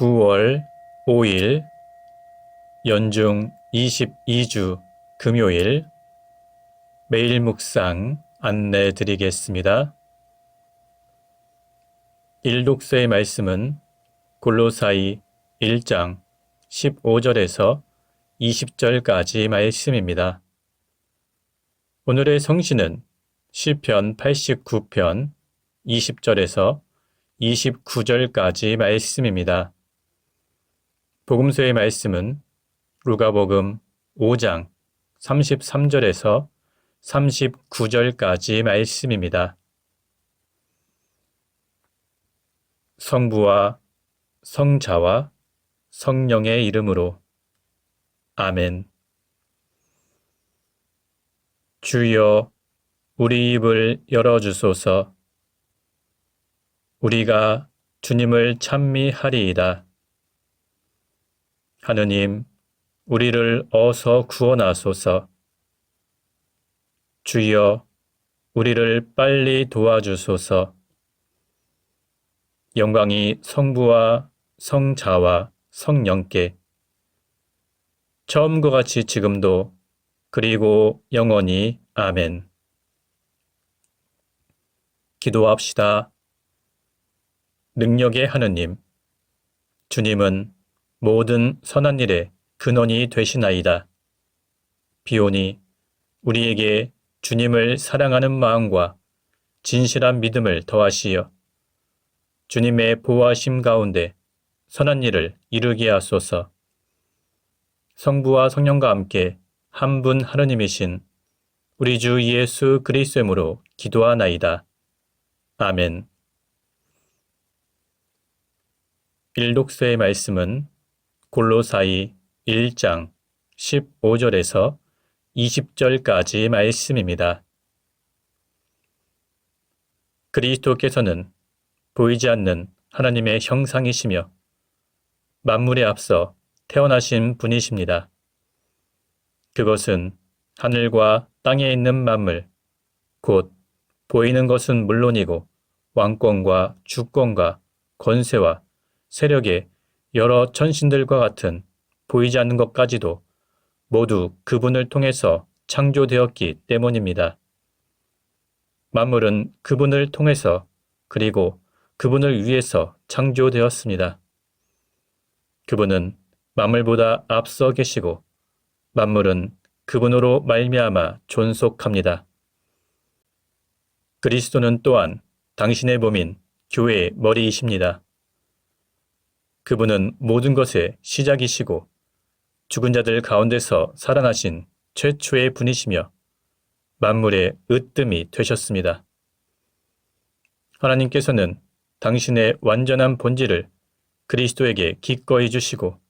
9월 5일 연중 22주 금요일 매일 묵상 안내 드리겠습니다. 일독서의 말씀은 골로사이 1장 15절에서 20절까지 말씀입니다. 오늘의 성신은 시편 89편 20절에서 29절까지 말씀입니다. 복음서의 말씀은 루가복음 5장 33절에서 39절까지 말씀입니다. 성부와 성자와 성령의 이름으로 아멘. 주여 우리 입을 열어 주소서. 우리가 주님을 찬미하리이다. 하느님, 우리를 어서 구원하소서. 주여, 우리를 빨리 도와주소서. 영광이 성부와 성자와 성령께 처음과 같이 지금도 그리고 영원히 아멘. 기도합시다. 능력의 하느님, 주님은 모든 선한 일에 근원이 되시나이다. 비오니 우리에게 주님을 사랑하는 마음과 진실한 믿음을 더하시어 주님의 보호하심 가운데 선한 일을 이루게 하소서. 성부와 성령과 함께 한 분 하느님이신 우리 주 예수 그리스도이므로 기도하나이다. 아멘. 일독서의 말씀은 골로사이 1장 15절에서 20절까지 말씀입니다. 그리스도께서는 보이지 않는 하나님의 형상이시며 만물에 앞서 태어나신 분이십니다. 그것은 하늘과 땅에 있는 만물, 곧 보이는 것은 물론이고 왕권과 주권과 권세와 세력의 여러 천신들과 같은 보이지 않는 것까지도 모두 그분을 통해서 창조되었기 때문입니다. 만물은 그분을 통해서 그리고 그분을 위해서 창조되었습니다. 그분은 만물보다 앞서 계시고 만물은 그분으로 말미암아 존속합니다. 그리스도는 또한 당신의 몸인 교회의 머리이십니다. 그분은 모든 것의 시작이시고 죽은 자들 가운데서 살아나신 최초의 분이시며 만물의 으뜸이 되셨습니다. 하나님께서는 당신의 완전한 본질을 그리스도에게 기꺼이 주시고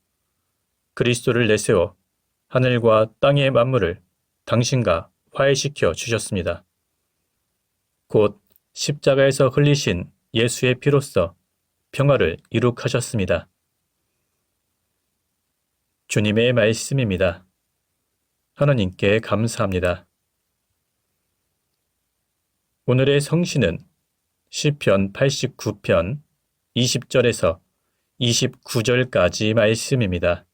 그리스도를 내세워 하늘과 땅의 만물을 당신과 화해시켜 주셨습니다. 곧 십자가에서 흘리신 예수의 피로써 평화를 이룩하셨습니다. 주님의 말씀입니다. 하나님께 감사합니다. 오늘의 성신은 시편 89편 20절에서 29절까지 말씀입니다.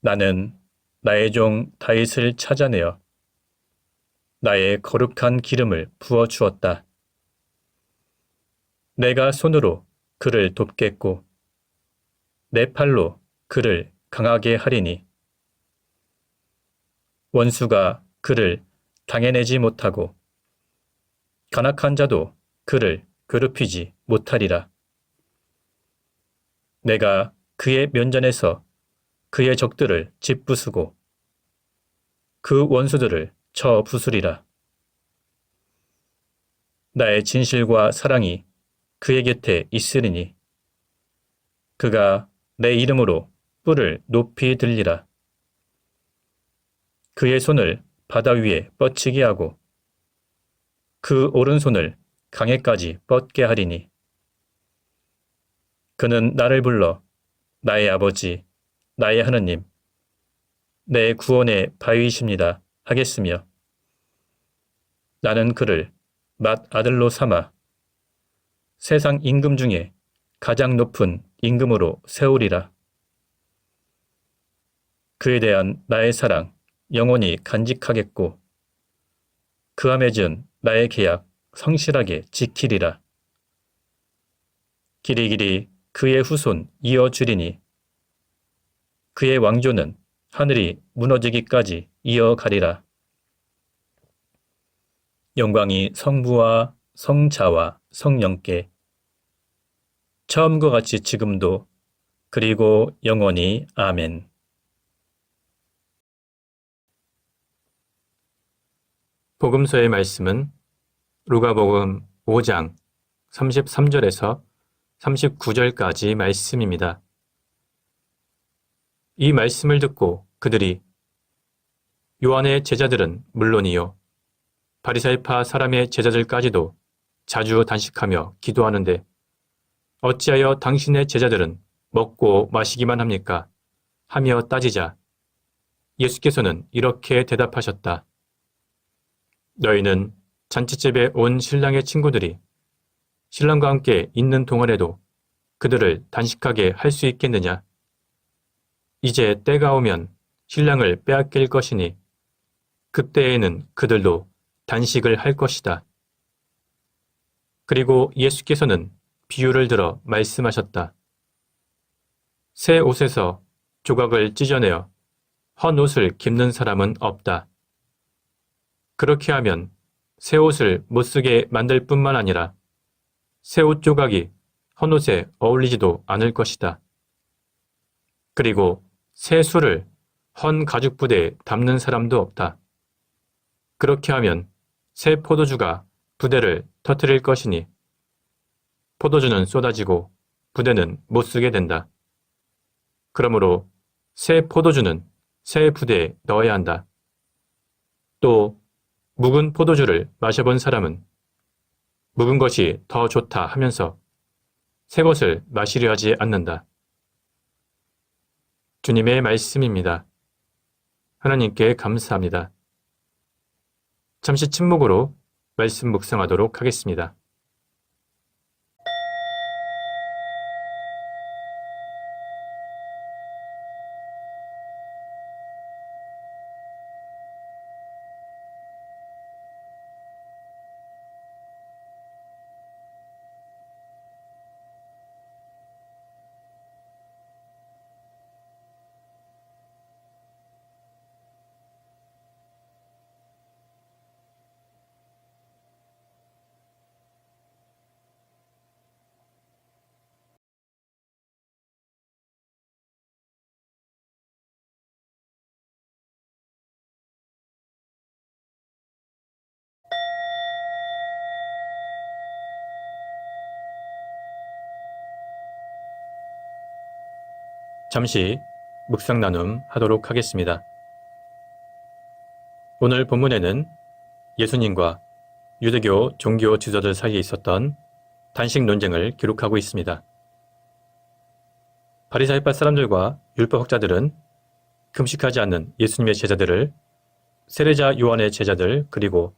나는 나의 종 다윗을 찾아내어 나의 거룩한 기름을 부어 주었다. 내가 손으로 그를 돕겠고 내 팔로 그를 강하게 하리니 원수가 그를 당해내지 못하고 간악한 자도 그를 괴롭히지 못하리라. 내가 그의 면전에서 그의 적들을 짓부수고 그 원수들을 쳐 부수리라. 나의 진실과 사랑이 그의 곁에 있으리니 그가 내 이름으로 뿔을 높이 들리라. 그의 손을 바다 위에 뻗치게 하고 그 오른손을 강에까지 뻗게 하리니 그는 나를 불러 나의 아버지 나의 하느님 내 구원의 바위이십니다 하겠으며 나는 그를 맏 아들로 삼아 세상 임금 중에 가장 높은 임금으로 세우리라. 그에 대한 나의 사랑 영원히 간직하겠고 그와 맺은 나의 계약 성실하게 지키리라. 길이길이 그의 후손 이어주리니 그의 왕조는 하늘이 무너지기까지 이어가리라. 영광이 성부와 성자와 성령께 처음과 같이 지금도 그리고 영원히 아멘. 복음서의 말씀은 루가복음 5장 33절에서 39절까지 말씀입니다. 이 말씀을 듣고 그들이 요한의 제자들은 물론이요 바리사이파 사람의 제자들까지도 자주 단식하며 기도하는데 어찌하여 당신의 제자들은 먹고 마시기만 합니까? 하며 따지자 예수께서는 이렇게 대답하셨다. 너희는 잔치집에 온 신랑의 친구들이 신랑과 함께 있는 동안에도 그들을 단식하게 할 수 있겠느냐? 이제 때가 오면 신랑을 빼앗길 것이니 그때에는 그들도 단식을 할 것이다. 그리고 예수께서는 비유를 들어 말씀하셨다. 새 옷에서 조각을 찢어내어 헌 옷을 깁는 사람은 없다. 그렇게 하면 새 옷을 못 쓰게 만들 뿐만 아니라 새 옷 조각이 헌 옷에 어울리지도 않을 것이다. 그리고 새 술을 헌 가죽 부대에 담는 사람도 없다. 그렇게 하면 새 포도주가 부대를 터뜨릴 것이니 포도주는 쏟아지고 부대는 못 쓰게 된다. 그러므로 새 포도주는 새 부대에 넣어야 한다. 또 묵은 포도주를 마셔본 사람은 묵은 것이 더 좋다 하면서 새 것을 마시려 하지 않는다. 주님의 말씀입니다. 하나님께 감사합니다. 잠시 침묵으로 말씀 묵상하도록 하겠습니다. 잠시 묵상 나눔 하도록 하겠습니다. 오늘 본문에는 예수님과 유대교 종교 지도자들 사이에 있었던 단식 논쟁을 기록하고 있습니다. 바리사이파 사람들과 율법 학자들은 금식하지 않는 예수님의 제자들을 세례자 요한의 제자들 그리고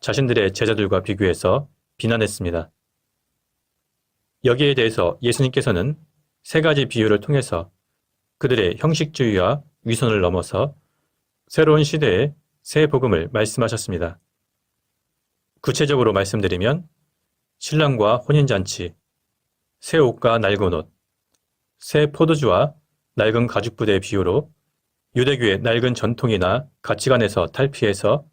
자신들의 제자들과 비교해서 비난했습니다. 여기에 대해서 예수님께서는 세 가지 비유를 통해서 그들의 형식주의와 위선을 넘어서 새로운 시대의 새 복음을 말씀하셨습니다. 구체적으로 말씀드리면 신랑과 혼인잔치, 새 옷과 낡은 옷, 새 포도주와 낡은 가죽부대의 비유로 유대교의 낡은 전통이나 가치관에서 탈피해서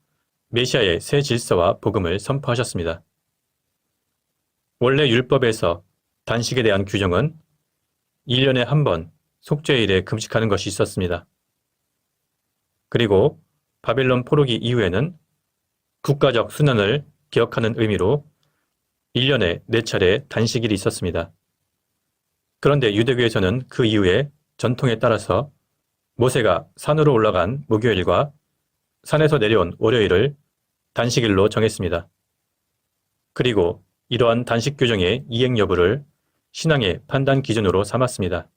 메시아의 새 질서와 복음을 선포하셨습니다. 원래 율법에서 단식에 대한 규정은 1년에 한 번 속죄일에 금식하는 것이 있었습니다. 그리고 바벨론 포로기 이후에는 국가적 순환을 기억하는 의미로 1년에 4차례 단식일이 있었습니다. 그런데 유대교에서는 그 이후에 전통에 따라서 모세가 산으로 올라간 목요일과 산에서 내려온 월요일을 단식일로 정했습니다. 그리고 이러한 단식 규정의 이행 여부를 신앙의 판단 기준으로 삼았습니다.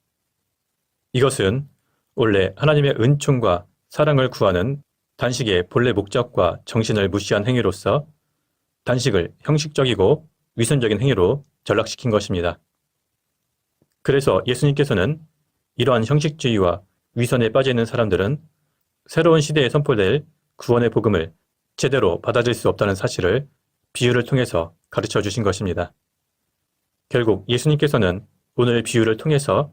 이것은 원래 하나님의 은총과 사랑을 구하는 단식의 본래 목적과 정신을 무시한 행위로서 단식을 형식적이고 위선적인 행위로 전락시킨 것입니다. 그래서 예수님께서는 이러한 형식주의와 위선에 빠져 있는 사람들은 새로운 시대에 선포될 구원의 복음을 제대로 받아들일 수 없다는 사실을 비유를 통해서 가르쳐 주신 것입니다. 결국 예수님께서는 오늘 비유를 통해서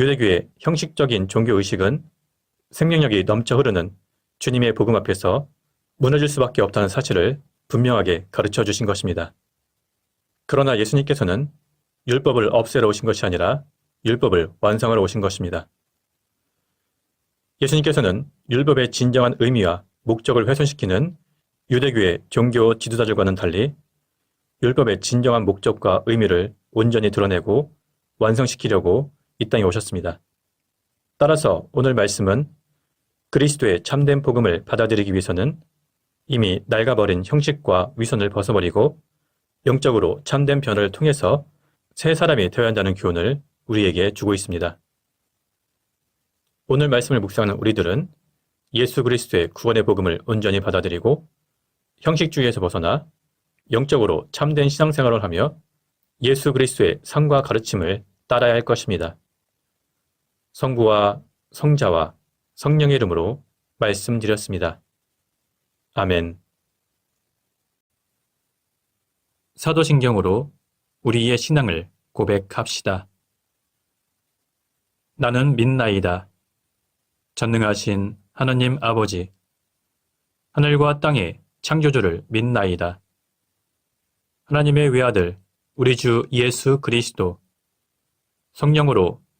유대교의 형식적인 종교 의식은 생명력이 넘쳐 흐르는 주님의 복음 앞에서 무너질 수밖에 없다는 사실을 분명하게 가르쳐 주신 것입니다. 그러나 예수님께서는 율법을 없애러 오신 것이 아니라 율법을 완성하러 오신 것입니다. 예수님께서는 율법의 진정한 의미와 목적을 훼손시키는 유대교의 종교 지도자들과는 달리 율법의 진정한 목적과 의미를 온전히 드러내고 완성시키려고 이 땅에 오셨습니다. 따라서 오늘 말씀은 그리스도의 참된 복음을 받아들이기 위해서는 이미 낡아버린 형식과 위선을 벗어버리고 영적으로 참된 변화를 통해서 새 사람이 되어야 한다는 교훈을 우리에게 주고 있습니다. 오늘 말씀을 묵상하는 우리들은 예수 그리스도의 구원의 복음을 온전히 받아들이고 형식주의에서 벗어나 영적으로 참된 신앙생활을 하며 예수 그리스도의 상과 가르침을 따라야 할 것입니다. 성부와 성자와 성령의 이름으로 말씀드렸습니다. 아멘. 사도신경으로 우리의 신앙을 고백합시다. 나는 믿나이다. 전능하신 하나님 아버지, 하늘과 땅의 창조주를 믿나이다. 하나님의 외아들, 우리 주 예수 그리스도, 성령으로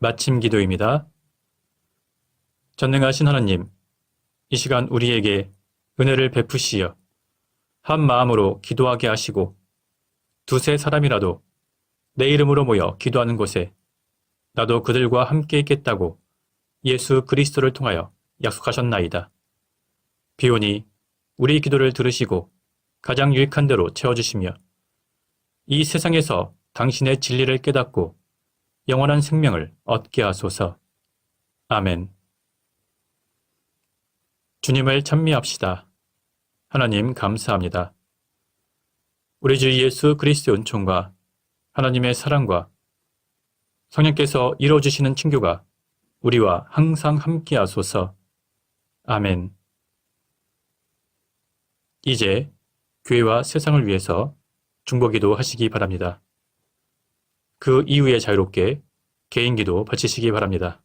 마침 기도입니다. 전능하신 하나님, 이 시간 우리에게 은혜를 베푸시어 한 마음으로 기도하게 하시고 두세 사람이라도 내 이름으로 모여 기도하는 곳에 나도 그들과 함께 있겠다고 예수 그리스도를 통하여 약속하셨나이다. 비오니 우리 기도를 들으시고 가장 유익한 대로 채워주시며 이 세상에서 당신의 진리를 깨닫고 영원한 생명을 얻게 하소서. 아멘. 주님을 찬미합시다. 하나님 감사합니다. 우리 주 예수 그리스도의 은총과 하나님의 사랑과 성령께서 이루어주시는 친교가 우리와 항상 함께 하소서. 아멘. 이제 교회와 세상을 위해서 중보기도 하시기 바랍니다. 그 이후에 자유롭게 개인기도 바치시기 바랍니다.